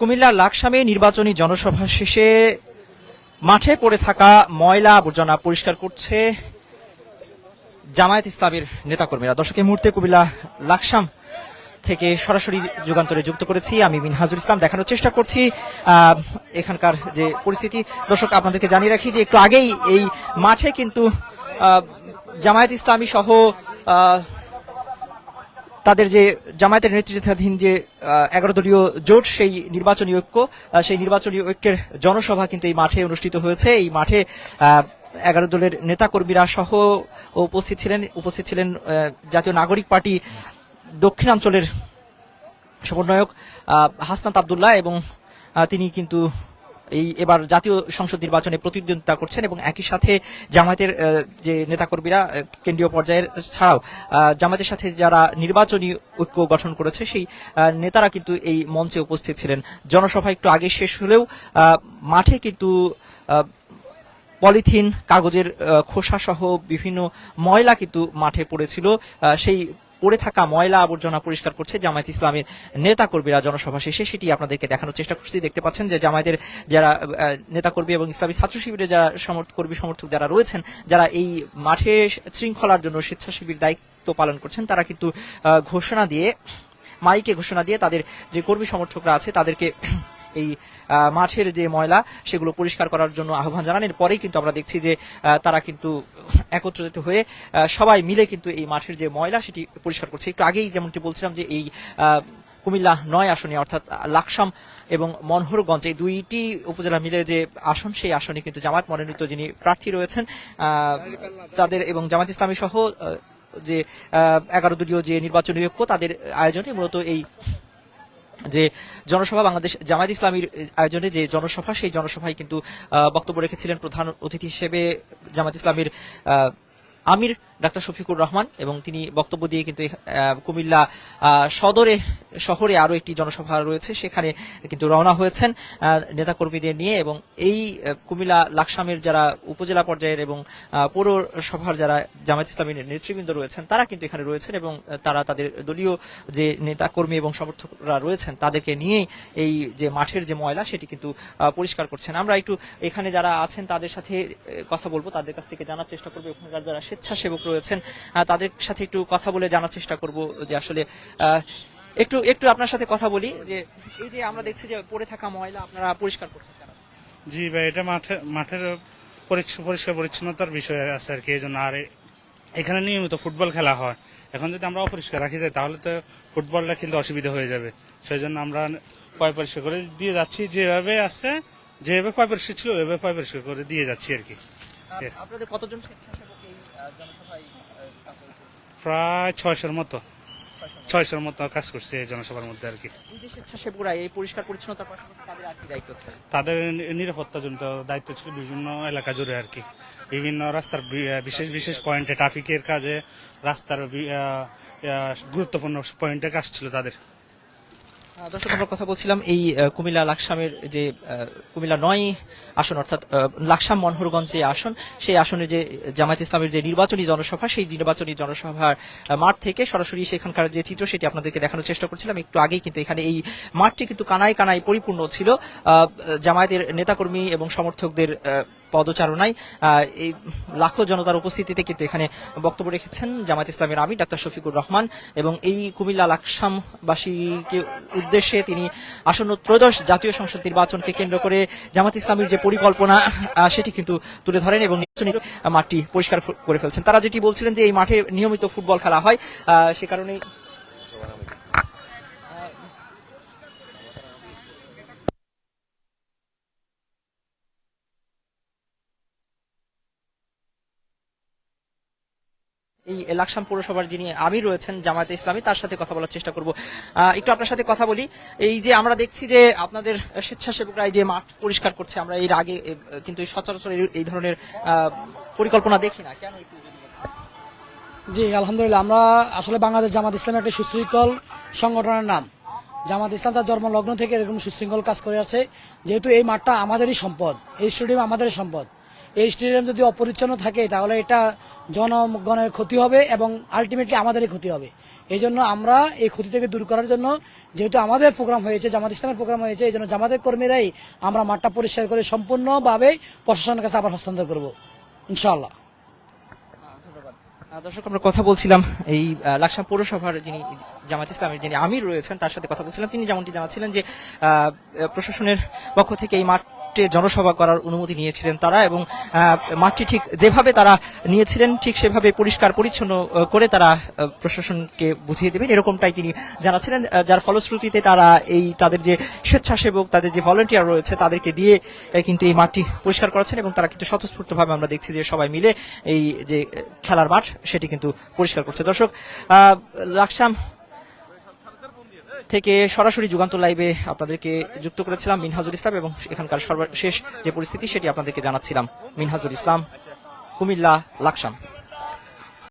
কুমিল্লার লাকসামে নির্বাচনী জনসভা শেষে মাঠে পড়ে থাকা ময়লা আবর্জনা পরিষ্কার করছে জামায়াত ইসলামের নেতাকর্মীরা। দর্শক মুহূর্তে কুমিল্লা লাকসাম থেকে সরাসরি যুগান্তরে যুক্ত করেছি আমি মিনহাজুল ইসলাম। দেখানোর চেষ্টা করছি এখানকার যে পরিস্থিতি। দর্শক, আপনাদেরকে জানিয়ে রাখি যে একটু আগেই এই মাঠে কিন্তু জামায়াত ইসলামী সহ তাদের যে জামায়াতের নেতৃত্বাধীন যে এগারো দলীয় জোট, সেই নির্বাচনী ঐক্য সেই নির্বাচনী ঐক্যের জনসভা কিন্তু এই মাঠে অনুষ্ঠিত হয়েছে। এই মাঠে এগারো দলের নেতাকর্মীরা সহ উপস্থিত ছিলেন উপস্থিত ছিলেন জাতীয় নাগরিক পার্টি দক্ষিণাঞ্চলের সমন্বয়ক হাসনাত আবদুল্লাহ এবং তিনি কিন্তু এই এবার জাতীয় সংসদ নির্বাচনে প্রতিদ্বন্দ্বিতা করছেন এবং একই সাথে জামায়াতের যে নেতাকর্মীরা কেন্দ্রীয় পর্যায়ের ছাড়াও জামায়াতের সাথে যারা নির্বাচনী ঐক্য গঠন করেছে, সেই নেতারা কিন্তু এই মঞ্চে উপস্থিত ছিলেন। জনসভা একটু আগে শেষ হলেও মাঠে কিন্তু পলিথিন, কাগজের খোসা সহ বিভিন্ন ময়লা কিন্তু মাঠে পড়েছিল। সেই পড়ে থাকা ময়লা আবর্জনা পরিষ্কার করছে জামায়াত ইসলামের নেতাকর্মীরা জনসভা শেষে সেটি আপনাদেরকে দেখানোর চেষ্টা করছি। দেখতে পাচ্ছেন যে জামায়াতের যারা নেতাকর্মী এবং ইসলামী ছাত্র শিবিরের যারা সমর্থ, কর্মী সমর্থক যারা রয়েছেন, যারা এই মাঠে শৃঙ্খলার জন্য স্বেচ্ছাসেবীর দায়িত্ব পালন করছেন, তারা কিন্তু ঘোষণা দিয়ে, মাইকে ঘোষণা দিয়ে তাদের যে কর্মী সমর্থকরা আছে তাদেরকে এই মাঠের যে ময়লা, সেগুলো পরিষ্কার করার জন্য আহ্বান জানান। এরপরেই কিন্তু আমরা দেখছি যে তারা কিন্তু একত্রিত হয়ে সবাই মিলে কিন্তু এই মাঠের যে ময়লা, সেটি পরিষ্কার করছে। একটু আগেই যেমনটি বলছিলাম যে এই কুমিল্লা নয় আসনে, অর্থাৎ লাকসাম এবং মনোহরগঞ্জ, এই দুইটি উপজেলা মিলে যে আসন, সেই আসনে কিন্তু জামাত মনোনীত যিনি প্রার্থী রয়েছেন তাদের এবং জামাত ইসলামী সহ যে এগারো দলীয় যে নির্বাচনী ঐক্য, তাদের আয়োজনে মূলত এই যে জনসভা বাংলাদেশ জামায়াত ইসলামীর আয়োজনে যে জনসভা, সেই জনসভায় কিন্তু বক্তব্য রেখেছিলেন প্রধান অতিথি হিসেবে জামায়াত ইসলামীর আমির ডাক্তার শফিকুর রহমান এবং তিনি বক্তব্য দিয়ে কিন্তু কুমিল্লা সদরে, শহরে আরও একটি জনসভা রয়েছে। সেখানে কিন্তু রওনা হয়েছেন নেতাকর্মীদের নিয়ে এবং এই কুমিল্লা লাকসামের যারা উপজেলা পর্যায়ের এবং পৌরসভার যারা জামায়াত ইসলামীর নেতৃবৃন্দ রয়েছেন, তারা কিন্তু এখানে রয়েছেন এবং তারা তাদের দলীয় যে নেতাকর্মী এবং সমর্থকরা রয়েছেন, তাদেরকে নিয়ে এই যে মাঠের যে ময়লা সেটি কিন্তু পরিষ্কার করছেন। আমরা একটু এখানে যারা আছেন, তাদের সাথে কথা বলব, তাদের কাছ থেকে জানার চেষ্টা করব। ওখানকার যারা স্বেচ্ছাসেবক রয়েছেন। তাদের সাথে একটু কথা বলে জানার চেষ্টা করব যে আসলে একটু একটু আপনার সাথে কথা বলি যে এই যে আমরা দেখছি যে পড়ে থাকা ময়লা আপনারা পরিষ্কার করছেন জি ভাই এটা মাঠে মাঠের পরিষ্কার পরিচ্ছন্নতার বিষয় আছে আর কি এই জন্য। আর এখানে নিয়মিত ফুটবল খেলা হয়। এখন যদি আমরা অপরিষ্কার রাখি যাই তাহলে তো ফুটবলটা খেলতে অসুবিধা হয়ে যাবে। সেই জন্য আমরা পয় পরিষ্কার করে দিয়ে যাচ্ছি যেভাবে আছে যেভাবে পয় পরিষ্কার ছিল ওইভাবে পয় পরিষ্কার করে দিয়ে যাচ্ছি আর কি। আপনাদের কতজন প্রায় ছয়শোর মতো। ছয়শোর মতো কাজ করছে জনসভার মধ্যে আর কি। এই পরিষ্কার পরিচ্ছন্নতার তাদের নিরাপত্তাজনিত দায়িত্ব ছিল বিভিন্ন এলাকা জুড়ে আর কি। বিভিন্ন রাস্তার বিশেষ বিশেষ পয়েন্টে ট্রাফিকের কাজে রাস্তার গুরুত্বপূর্ণ পয়েন্টে কাজ ছিল তাদের। দর্শক, আমরা কথা বলছিলাম এই কুমিল্লা লাকসামের যে কুমিল্লা নয় আসন, অর্থাৎ লাকসাম মনোহরগঞ্জ যে আসন, সেই আসনে যে জামায়াত ইসলামের যে নির্বাচনী জনসভা, সেই নির্বাচনী জনসভার মাঠ থেকে সরাসরি সেখানকার যে চিত্র, সেটি আপনাদেরকে দেখানোর চেষ্টা করছিলাম। একটু আগেই কিন্তু এখানে এই মাঠটি কিন্তু কানায় কানায় পরিপূর্ণ ছিল। জামায়াতের নেতাকর্মী এবং সমর্থকদের পদচারণায় এই লাখো জনতার উপস্থিতিতে কিন্তু এখানে বক্তব্য রেখেছেন জামায়াত ইসলামের আমির ডাক্তার শফিকুর রহমান এবং এই কুমিল্লা লাকসামবাসীকে উদ্দেশ্যে তিনি আসন্ন ত্রয়োদশ জাতীয় সংসদ নির্বাচনকে কেন্দ্র করে জামাত ইসলামের যে পরিকল্পনা সেটি কিন্তু তুলে ধরেন এবং মাঠটি পরিষ্কার করে ফেলছেন। তারা যেটি বলছিলেন যে এই মাঠে নিয়মিত ফুটবল খেলা হয় সে কারণেই এই লাকসাম পৌরসভার যিনি আমির রয়েছেন জামায়াতে ইসলামী, তার সাথে কথা বলার চেষ্টা করব। একটু আপনার সাথে কথা বলি। এই যে আমরা দেখছি যে আপনাদের স্বেচ্ছাসেবকরা এই যে মাঠ পরিষ্কার করছে, আমরা এর আগে কিন্তু সচরাচর এই- ধরনের পরিকল্পনা দেখি না। কেন জি, আলহামদুলিল্লাহ, আমরা আসলে বাংলাদেশ জামাত ইসলাম একটা সুশৃঙ্খল সংগঠনের নাম। জামাত ইসলাম তার জন্মলগ্ন থেকে এরকম সুশৃঙ্খল কাজ করে আছে। যেহেতু এই মাঠটা আমাদেরই সম্পদ, এই স্টেডিয়াম আমাদেরই সম্পদ। এই স্টেডিয়াম যদি অপরিচ্ছন্ন থাকে তাহলে এটা জনগণের ক্ষতি হবে এবং আলটিমেটলি আমাদেরই ক্ষতি হবে। এই জন্য আমরা এই ক্ষতি থেকে দূর করার জন্য যেহেতু আমাদের প্রোগ্রাম হয়েছে জামাত ইসলামের প্রোগ্রাম হয়েছে এই জন্য জামাতের কর্মীরাই আমরা মাঠটা পরিষ্কার করে সম্পূর্ণভাবে প্রশাসনের কাছে আবার হস্তান্তর করব ইনশাআল্লাহ। আহ, দর্শক আমরা কথা বলছিলাম এই লাকসাম পৌরসভার যিনি জামাত ইসলামের যিনি আমির রয়েছেন তার সাথে কথা বলছিলাম। তিনি যেমনটি জানাচ্ছিলেন যে প্রশাসনের পক্ষ থেকে এই মাঠে জনসভা করার অনুমতি নিয়েছিলেন তারা এবং মাঠটি ঠিক যেভাবে তারা নিয়েছিলেন, ঠিক সেভাবে পরিষ্কার পরিচ্ছন্ন করে তারা প্রশাসনকে বুঝিয়ে দেবেন। এরকমটাই তিনি জানাচ্ছিলেন যার ফলশ্রুতিতে তারা এই তাদের যে স্বেচ্ছাসেবক, তাদের যে ভলেন্টিয়ার রয়েছে, তাদেরকে দিয়ে কিন্তু এই মাঠটি পরিষ্কার করাচ্ছেন এবং তারা কিন্তু স্বতঃস্ফূর্তভাবে আমরা দেখছি যে সবাই মিলে এই যে, খেলার মাঠ, সেটি কিন্তু পরিষ্কার করছে। দর্শক লাকসাম থেকে সরাসরি যুগান্ত লাইভে আপনাদেরকে যুক্ত করেছিলাম মিনহাজুল ইসলাম এবং এখানকার সর্বশেষ যে পরিস্থিতি সেটি আপনাদেরকে জানাচ্ছিলাম মিনহাজুল ইসলাম, কুমিল্লা, লাকসাম।